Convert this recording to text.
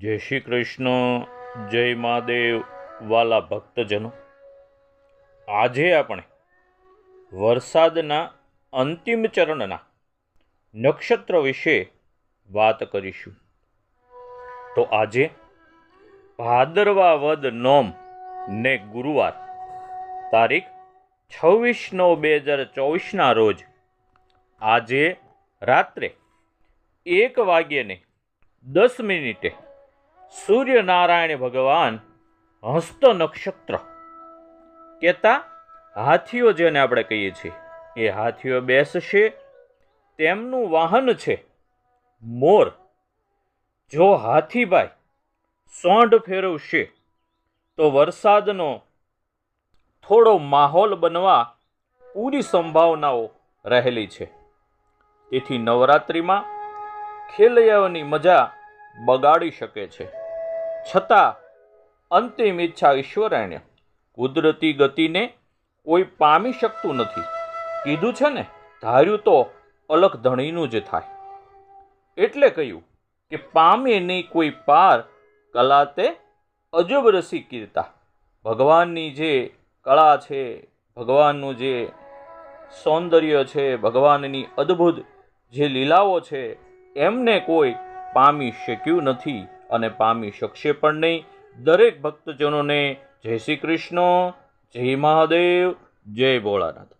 જય શ્રી કૃષ્ણ, જય મહાદેવ, વાલા ભક્તજનો. આજે આપણે વરસાદના અંતિમ ચરણના નક્ષત્ર વિશે વાત કરીશું. તો આજે ભાદરવા વદ નોમ ને ગુરુવાર તારીખ છવ્વીસ નવ બે હજાર ચોવીસના રોજ આજે રાત્રે એક વાગ્યેને દસ મિનિટે સૂર્યનારાયણ ભગવાન હસ્ત નક્ષત્ર કહેતા હાથીઓ જેને આપણે કહીએ છીએ, એ હાથીઓ બેસશે, તેમનું વાહન છે મોર. જો હાથીભાઈ સોંઢ ફેરવશે, તો વરસાદનો થોડો માહોલ બનવા પૂરી સંભાવનાઓ રહેલી છે. તેથી નવરાત્રિમાં ખેલૈયાઓની મજા બગાડી શકે છે. છતાં, અંતિમ ઈચ્છા ઈશ્વરાયણે કુદરતી ગતિને કોઈ પામી શકતું નથી. કીધું છે ને, ધાર્યું તો અલગ ધણીનું જ થાય. એટલે કહ્યું કે પામે નહીં કોઈ પાર કલા તે અજબ રસી કીર્તા. ભગવાનની જે કળા છે, ભગવાનનું જે સૌંદર્ય છે, ભગવાનની અદ્ભુત જે લીલાઓ છે, એમને કોઈ પામી શક્યું નથી અને પામી શકશે પણ નહીં. દરેક ભક્તજનોને જય શ્રી કૃષ્ણ, જય મહાદેવ, જય ભોળાનાથ.